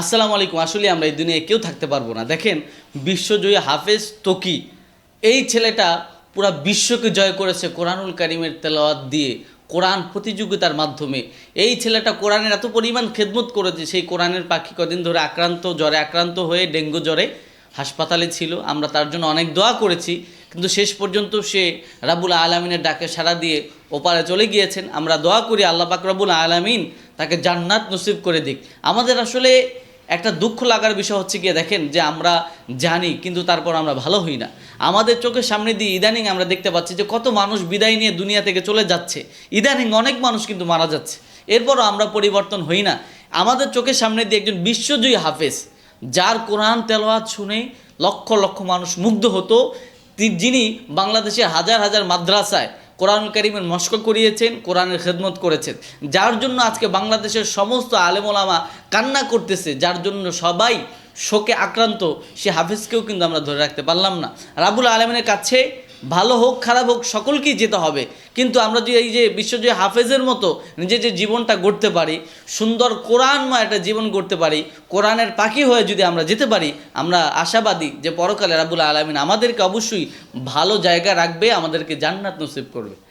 আসসালামু আলাইকুম আসলে আমরা এই দুনিয়ায় কেউ থাকতে পারব না। দেখেন, বিশ্বজয়ী হাফেজ তকি, এই ছেলেটা পুরা বিশ্বকে জয় করেছে কোরআনুল কারিমের তেলাওয়াত দিয়ে, কোরআন প্রতিযোগিতার মাধ্যমে। এই ছেলেটা কোরআনের এত পরিমাণ খেদমত করেছে, সেই কোরআনের পাখি কদিন ধরে আক্রান্ত, জ্বরে আক্রান্ত হয়ে ডেঙ্গু জ্বরে হাসপাতালে ছিল। আমরা তার জন্য অনেক দোয়া করেছি, কিন্তু শেষ পর্যন্ত সে রাবুল আলমিনের ডাকে সাড়া দিয়ে ওপারে চলে গিয়েছেন। আমরা দোয়া করি, আল্লাহ পাক রাবুল আলমিন তাকে জান্নাত নসিব করে দিক। আমাদের আসলে একটা দুঃখ লাগার বিষয় হচ্ছে গিয়ে দেখেন যে আমরা জানি, কিন্তু তারপর আমরা ভালো হই না। আমাদের চোখের সামনে দিয়ে ইদানিং আমরা দেখতে পাচ্ছি যে কত মানুষ বিদায় নিয়ে দুনিয়া থেকে চলে যাচ্ছে। ইদানিং অনেক মানুষ কিন্তু মারা যাচ্ছে। এরপরও আমরা পরিবর্তন হই না। আমাদের চোখের সামনে দিয়ে একজন বিশ্বজয়ী হাফেজ, যার কোরআন তেলাওয়াত শুনে লক্ষ লক্ষ মানুষ মুগ্ধ হতো যিনি বাংলাদেশের হাজার হাজার মাদ্রাসায় কোরআন করিমের মস্ক করিয়েছেন, কোরআনের খেদমত করেছেন। যার জন্য আজকে বাংলাদেশের সমস্ত আলেমোলামা কান্না করতেছে, যার জন্য সবাই শোকে আক্রান্ত, সে হাফিজকেও কিন্তু আমরা ধরে রাখতে পারলাম না। রাবুল আলমিনের কাছে ভালো হোক, খারাপ হোক, সকলকেই যেতে হবে। কিন্তু আমরা যদি এই যে বিশ্বজয় হাফেজের মতো নিজে যে জীবনটা গড়তে পারি, সুন্দর কোরআনময় একটা জীবন গড়তে পারি, কোরআনের পাখি হয়ে যদি আমরা যেতে পারি, আমরা আশাবাদী যে পরকালে রাবুল আলমিন আমাদেরকে অবশ্যই ভালো জায়গা রাখবে, আমাদেরকে জান্নাত নসিব করবে।